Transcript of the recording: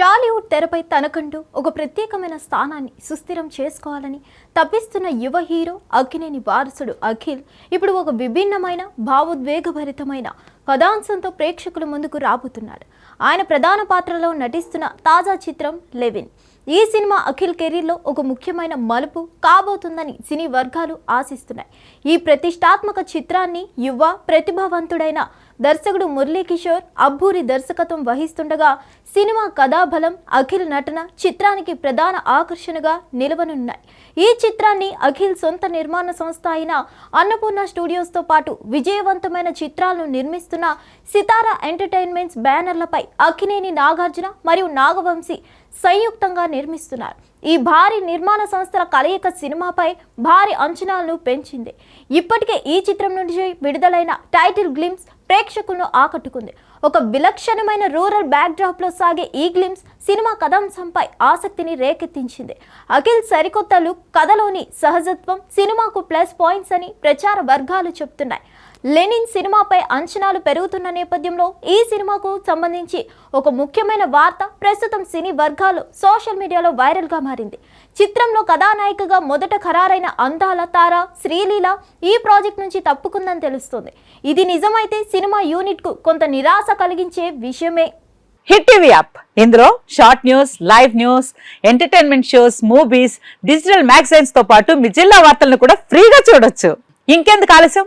టాలీవుడ్ తెరపై తనకంటూ ఒక ప్రత్యేకమైన స్థానాన్ని సుస్థిరం చేసుకోవాలని తప్పిస్తున్న యువ హీరో అక్కినేని వారసుడు అఖిల్ ఇప్పుడు ఒక విభిన్నమైన భావోద్వేగభరితమైన కథాంశంతో ప్రేక్షకుల ముందుకు రాబోతున్నాడు. ఆయన ప్రధాన పాత్రలో నటిస్తున్న తాజా చిత్రం లెవిన్. ఈ సినిమా అఖిల్ కెరీర్లో ఒక ముఖ్యమైన మలుపు కాబోతుందని సినీ వర్గాలు ఆశిస్తున్నాయి. ఈ ప్రతిష్టాత్మక చిత్రాన్ని యువ ప్రతిభావంతుడైన దర్శకుడు మురళీ కిషోర్ అబ్బూరి దర్శకత్వం వహిస్తుండగా సినిమా కథాబలం అఖిల్ నటన చిత్రానికి ప్రధాన ఆకర్షణగా నిలవనున్నాయి. ఈ చిత్రాన్ని అఖిల్ సొంత నిర్మాణ సంస్థ అయిన అన్నపూర్ణ స్టూడియోస్తో పాటు విజయవంతమైన చిత్రాలను నిర్వహిస్తున్న సితారా ఎంటర్టైన్మెంట్స్ బ్యానర్లపై అక్కినేని నాగార్జున మరియు నాగవంశీ సంయుక్తంగా నిర్మిస్తున్నారు. ఈ భారీ నిర్మాణ సంస్థల కలయిక సినిమాపై భారీ అంచనాలను పెంచింది. ఇప్పటికే ఈ చిత్రం నుంచి విడుదలైన టైటిల్ గ్లిమ్స్ ప్రేక్షకులను ఆకట్టుకుంది. ఒక విలక్షణమైన రూరల్ బ్యాక్డ్రాప్లో సాగే ఈ గ్లిమ్స్ సినిమా కథాంశంపై ఆసక్తిని రేకెత్తించింది. అఖిల్ సరికొత్త లుక్ కథలోని సహజత్వం సినిమాకు ప్లస్ పాయింట్స్ అని ప్రచార వర్గాలు చెప్తున్నాయి. లెనిన్ సినిమాపై అంచనాలు పెరుగుతున్న నేపథ్యంలో ఈ సినిమాకు సంబంధించి ఒక ముఖ్యమైన వార్త ప్రస్తుతం సినీ వర్గాలు సోషల్ మీడియాలో వైరల్గా మారింది. చిత్రంలో కథానాయికగా మొదట ఖరారైన అందాల తార శ్రీలీల ఈ ప్రాజెక్ట్ నుంచి తప్పుకుందని తెలుస్తుంది. ఇది నిజమైతే సినిమా యూనిట్కు కొంత నిరాశ కలిగించే విషయమే. Hit TV app. ఇందులో short news live news entertainment shows movies digital మ్యాగజైన్స్తో పాటు మీ జిల్లా వార్తలను కూడా ఫ్రీగా చూడొచ్చు. ఇంకెందుకు ఆలస్యం?